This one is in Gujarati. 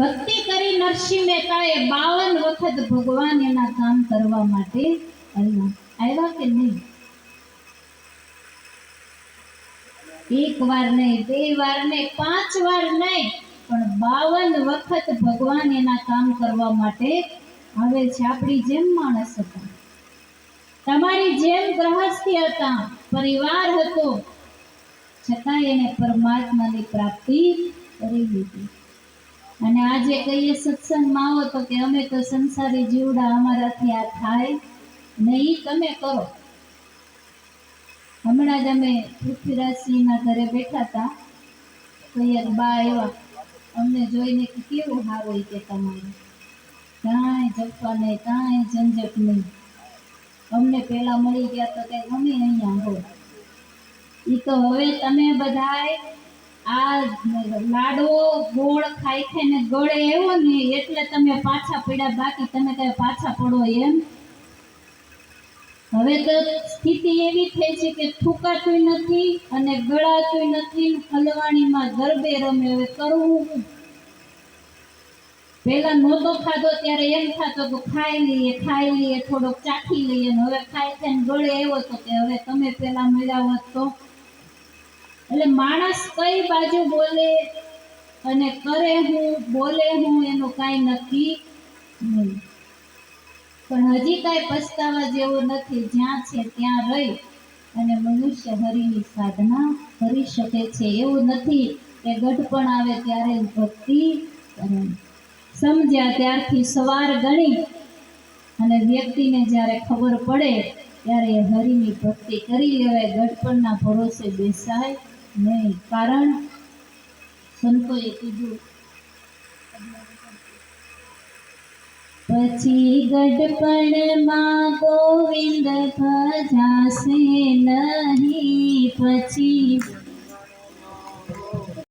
ભક્તિ કરી નરસિંહ મહેતાએ બાવન વખત ભગવાન એના કામ કરવા માટે આવ્યા કે નહીં? એક વાર નહીં, બે વાર નહીં, પાંચ વાર નહીં, પણ બાવન વખત ભગવાન એના કામ કરવા માટે આવે છે. આપણી જેમ માણસ હતા. તમારી જેમ ગ્રહસ્થી હતા, પરિવાર હતો. છતાં એને પરમાત્માની પ્રાપ્તિ કરી લીધી. અને આજે કહીએ સત્સંગમાં આવો તો કે અમે તો સંસારી જીવડા અમારાથી આ થાય નહીં તમે કરો. હમણાં જ અમે પૃથ્વીરાજસિંહના ઘરે બેઠા હતા. તો એક બા એવા, અમને જોઈને કે કેવું સારું કે તમારું. કાંઈ જપવા નહીં, કાંઈ ઝંઝટ નહીં. અમને પહેલાં મળી ગયા તો કે ગમે અહીંયા હો એ તો હવે તમે બધાય આ લાડવો ગોળ ખાઈ ખાઈને ગળે એવો ને એટલે તમે પાછા પડ્યા, બાકી તમે કઈ પાછા પડો એમ હવે તો સ્થિતિ એવી થઈ છે કે થૂકાતું નથી અને ગળાતું નથી, હલવાણીમાં ગરબે રમે, હવે કરવું? પેલા નહોતો ખાધો, ત્યારે એમ થતો કે ખાઈ લઈએ ખાઈ લઈએ, થોડોક ચાખી લઈએ હવે ખાઈ ખાઈને ગળે એવો તો કે હવે તમે પેલા મળ્યા હોત તો એટલે માણસ કઈ બાજુ બોલે અને કરે હું, બોલે હું એનું કાંઈ નહીં પણ હજી કાંઈ પસ્તાવા જેવો નથી, જ્યાં છે ત્યાં રહી અને મનુષ્ય હરિની સાધના કરી શકે છે. એવું નથી કે ગઢપણ આવે ત્યારે ભક્તિ સમજ્યા ત્યારથી સવાર ગણી અને વ્યક્તિને જ્યારે ખબર પડે ત્યારે હરિની ભક્તિ કરી લેવાય ગઢપણના ભરોસે બેસાય. નહીં કારણ સંતોએ કીધું. પછી ગઢપણમાં ગોવિંદ ભજાશે નહીં પછી